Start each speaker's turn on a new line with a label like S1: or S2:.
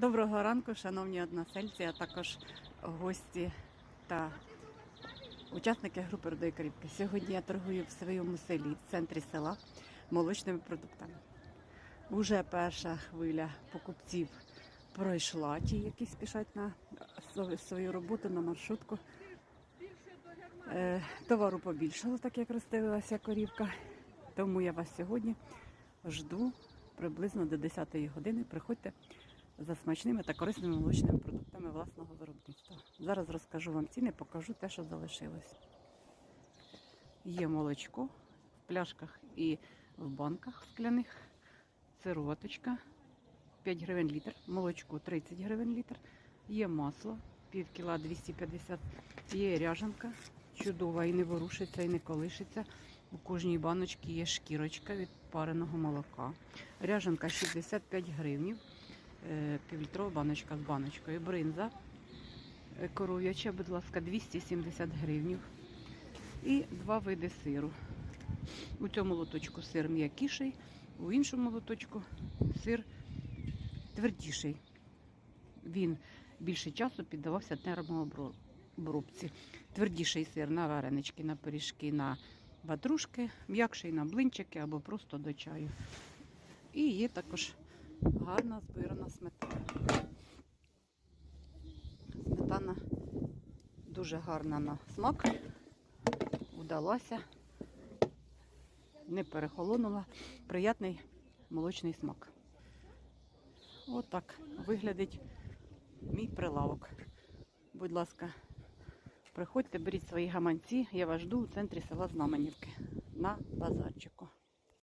S1: Доброго ранку, шановні односельці, а також гості та учасники групи Родої Карібки. Сьогодні я торгую в своєму селі, в центрі села, молочними продуктами. Уже перша хвиля покупців пройшла, ті, які спішать на свою- свою роботу на маршрутку. Е, Товару побільшало, так як розстелилася корівка. Тому я вас сьогодні жду приблизно до 10-ї години. Приходьте за смачними та корисними молочними продуктами власного виробництва. Зараз розкажу вам ціни, покажу те, що залишилось. Є молочко в пляшках і в банках скляних, сироваточка 5 гривень літр, молочко 30 гривень літр, є масло пів кіла 250, є ряжанка, чудова і не ворушиться, і не колишиться. У кожній баночці є шкірочка від пареного молока. Ряжанка 65 гривнів, е, півлітрова баночка з баночкою. Бринза е, коров'яча, будь ласка, 270 гривнів. І два види сиру. У цьому лоточку сир м'якіший, у іншому лоточку сир твердіший. Він більше часу піддавався термообробці. Твердіший сир на варенички, на пиріжки, на ватрушки, м'якший на блинчики або просто до чаю. І є також гарна збирана сметана. Сметана дуже гарна на смак, удалася, не перехолонула, приятний молочний смак. Отак виглядить мій прилавок. Будь ласка, приходьте, беріть свої гаманці. Я вас жду у центрі села Знаменівки на базарчику.